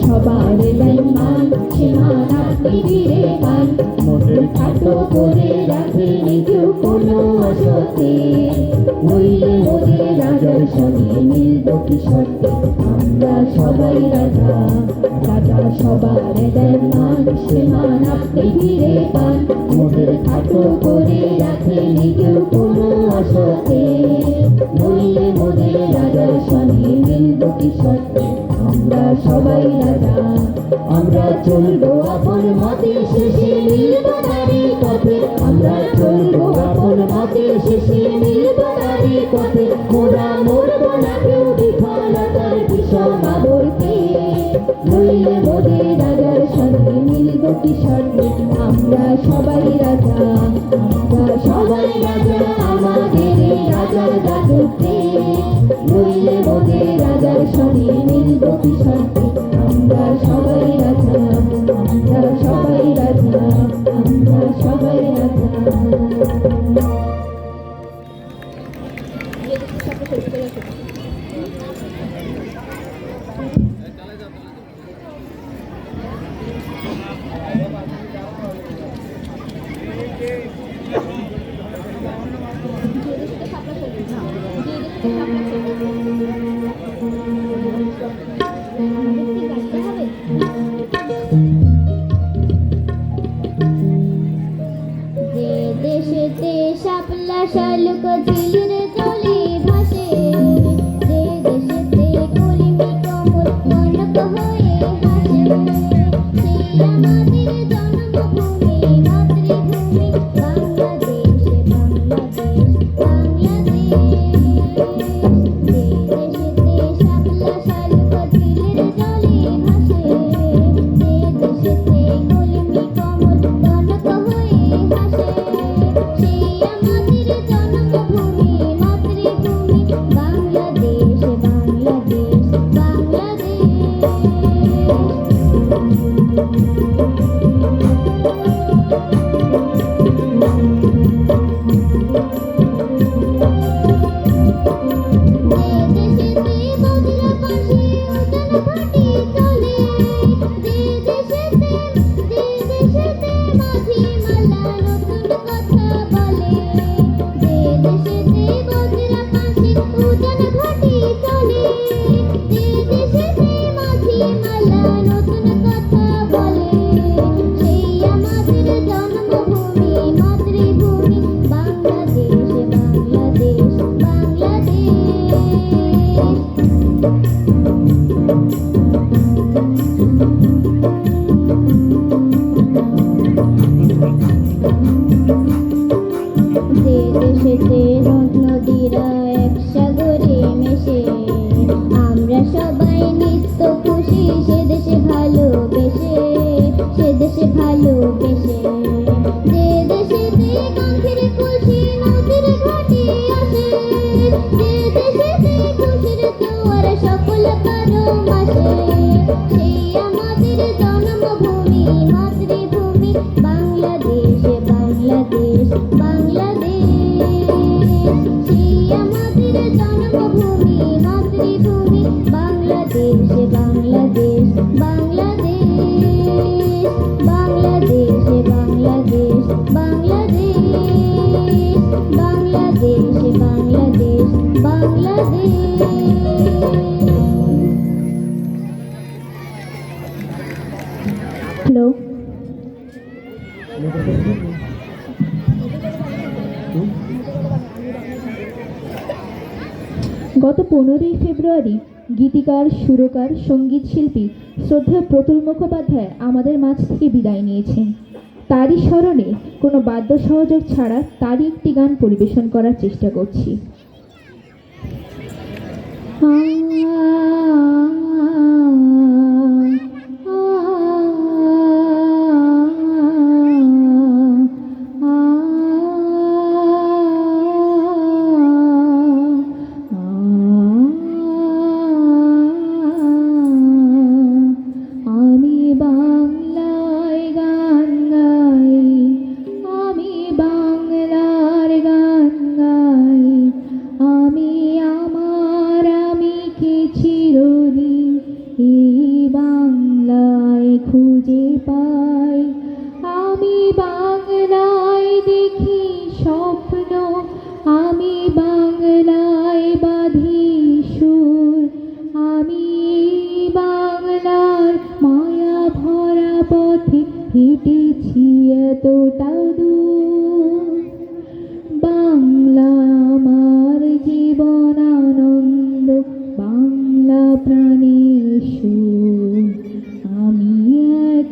সবার মান সীমান ফিরে পান মোদের খাটো করে রাখেনি কেউ কোনো অসতে। নইলে মোদের রাজার সঙ্গে মিলব কি সত্যি আমরা সবাই রাজা রাজা সবার দেন মান সীমান ফিরে পান খাটো করে রাখেনি কেউ কোনো অসতে নইলে মোদের রাজার সঙ্গে মিলব কি সত্যি? আমরা সবাই রাজা। আমরা চলবো আপন মতে শেষে মিলব তারি পথে। আমরা চলবো আপন মতে শেষে মিলব তারি পথে। মোরা মরব না কেউ বিফলতার বিষম আবর্তে নইলে মোদের রাজার সঙ্গে মিলব সঙ্গে আমরা সবাই রাজা। আমরা সবাই রাজা। আমাদের রাজার রাজত্বে মিলব আমরা সবাই যে দেশেতে 天天过 হ্যালো গত পনেরোই ফেব্রুয়ারি গীতিকার, সুরকার, সংগীত শিল্পী শ্রদ্ধা প্রতুল মুখোপাধ্যায় আমাদের মাঝ থেকে বিদায় নিয়েছেন। তারই স্মরণে কোনো বাদ্য সহযোগ ছাড়া তারই একটি গান পরিবেশন করার চেষ্টা করছি। 风啊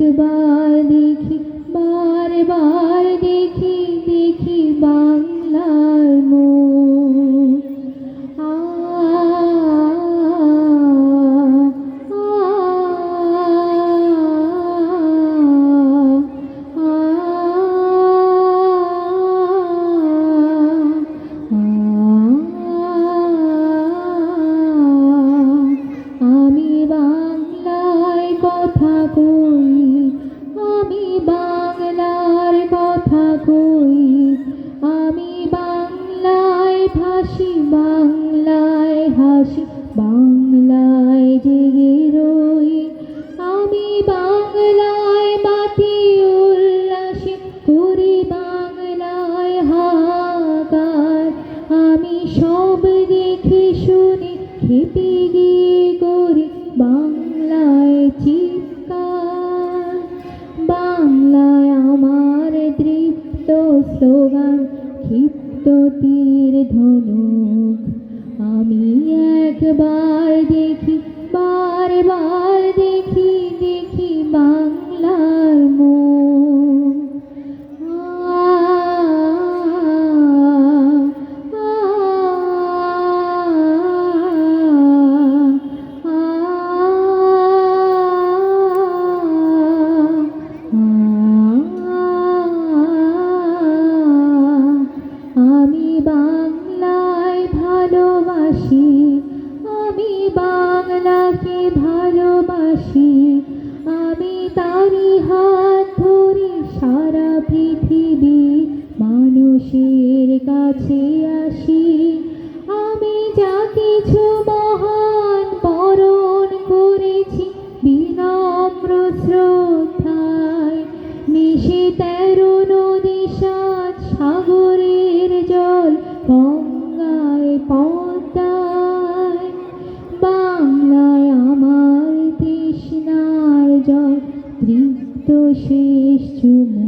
ikbar শেষ চুমু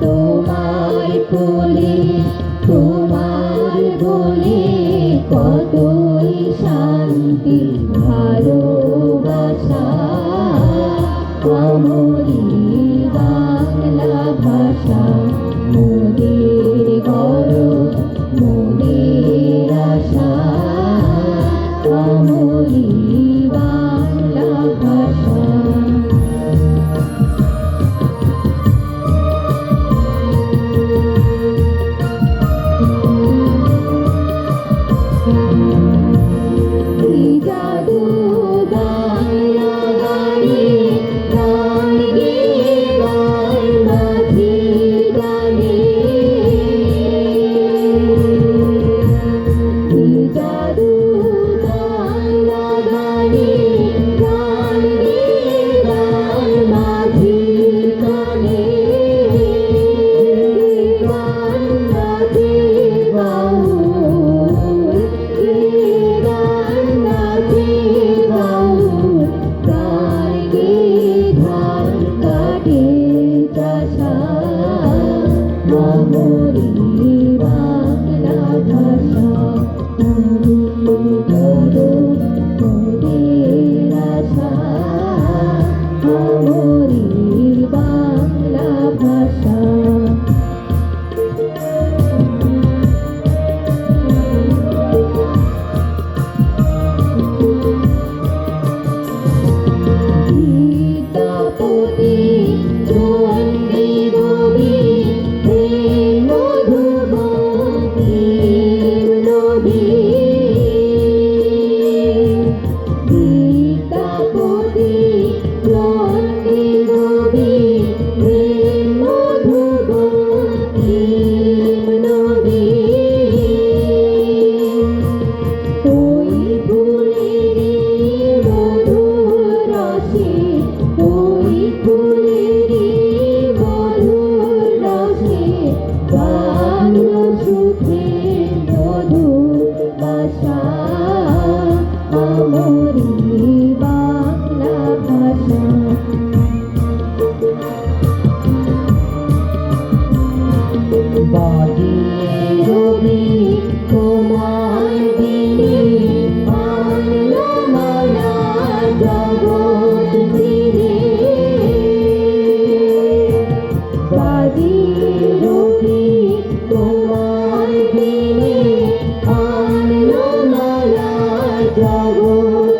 তোমায় পুলিশ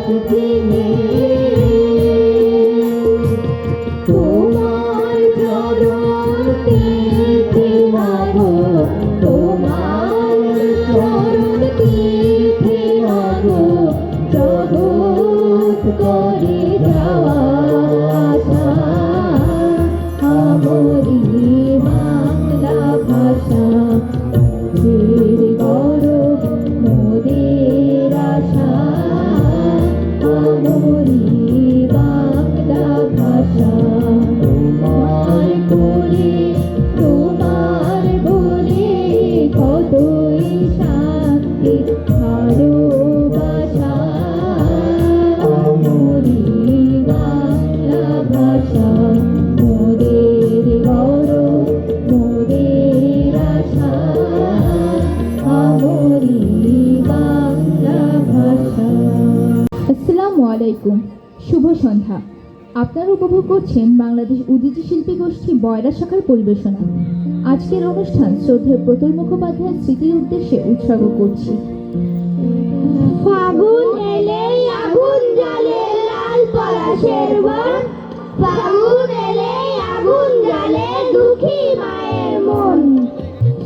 to be করছেন বাংলাদেশ উদিতি শিল্পী গোষ্ঠী বয়রা শাখার পরিবেশনা। আজকের অনুষ্ঠান শ্রদ্ধেয় প্রতুল মুখোপাধ্যায়ের স্মৃতির উদ্দেশ্যে উৎসর্গ করছি। ফাগুন এলেই আগুন জ্বালে, লাল পলাশের বন। ফাগুন এলেই আগুন জ্বালে, দুঃখী মায়ের মন।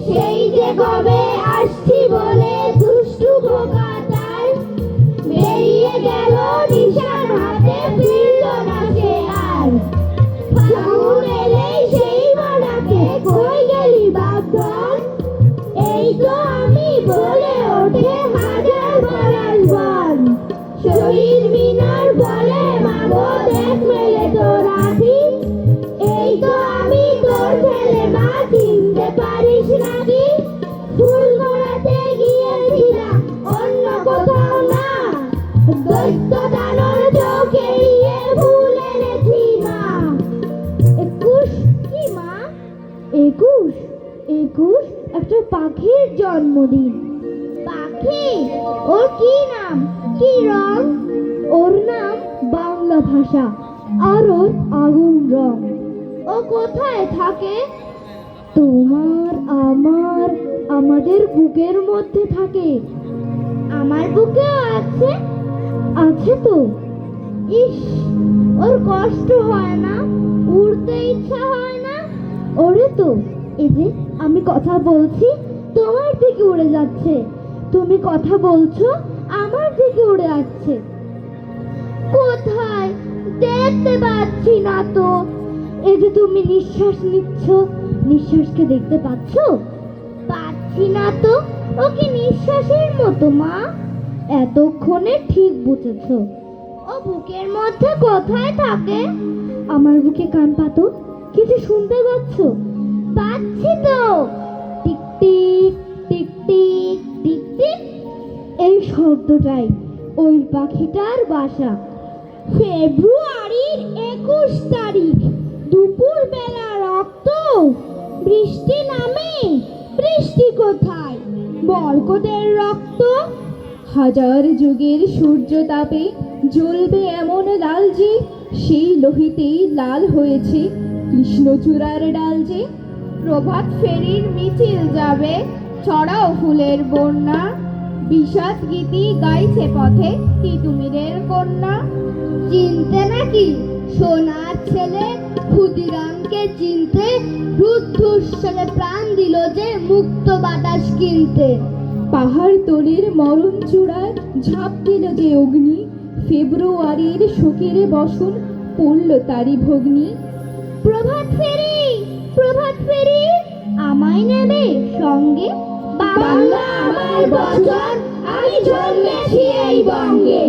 সেই যে কবে আসছি বলে পাখির জন্মদিন। পাখি, ওর কি নাম? কি রং? ওর নাম বাংলা ভাষা, আর ওর আগুন রং। ও কোথায় থাকে? তোমার, আমার, আমাদের বুকের মধ্যে থাকে। আমার বুকেও আছে। আছে তো? ইস, ওর কষ্ট হয় না? উড়তে ইচ্ছা হয় না? ওরে তো, এই যে আমি কথা বলছি তোমার দিকে উড়ে যাচ্ছে। তুমি কথা বলছো, আমার দিকে উড়ে যাচ্ছে। কোথায়? দেখতে পাচ্ছি না তো। এই যে তুমি নিঃশ্বাস নিচ্ছ, নিঃশ্বাসকে দেখতে পাচ্ছ? পাচ্ছি না তো। ও কি নিঃশ্বাসের মতো, মা? এতক্ষণে ঠিক বুঝেছ। ও বুকের মধ্যে কোথায় থাকে? আমার বুকে কান পাতো। কিছু শুনতে পাচ্ছ? পাচ্ছি তো। Tick tick tick tick tick. এই শব্দটাই ওই পাখিটার বাসা। ফেব্রুয়ারির একুশ তারিখ দুপুর বেলা রক্ত, বৃষ্টি নামে, বৃষ্টি কোথায়? বরকদের রক্ত। হাজার যুগের সূর্য তাপে জ্বলবে এমন লাল যে, সেই লোহিতেই লাল হয়েছে। কৃষ্ণচূড়ার ডাল যে প্রভাত ফেরির মিছিল যাবে। ছড়াও ফুলের বন্যা। বিষাদ গীতি গাইছে পথে তিতুমিরের কন্যা। চিনতে নাকি সোনার ছেলে? ক্ষুদিরামকে চিনতে রুদ্ধশ্বাসে প্রাণ দিল যে মুক্ত বাতাস কিনতে। পাহাড় তলির মরণ চূড়ায় ঝাঁপ দিল যে অগ্নি। ফেব্রুয়ারির শোকের বসন পড়ল তারি ভগ্নি। প্রভাত ফেরি! প্রভাত ফেরি আমায় নেবে সঙ্গে? বাংলা আমার বছর আমি জন্মেছি এই বঙ্গে।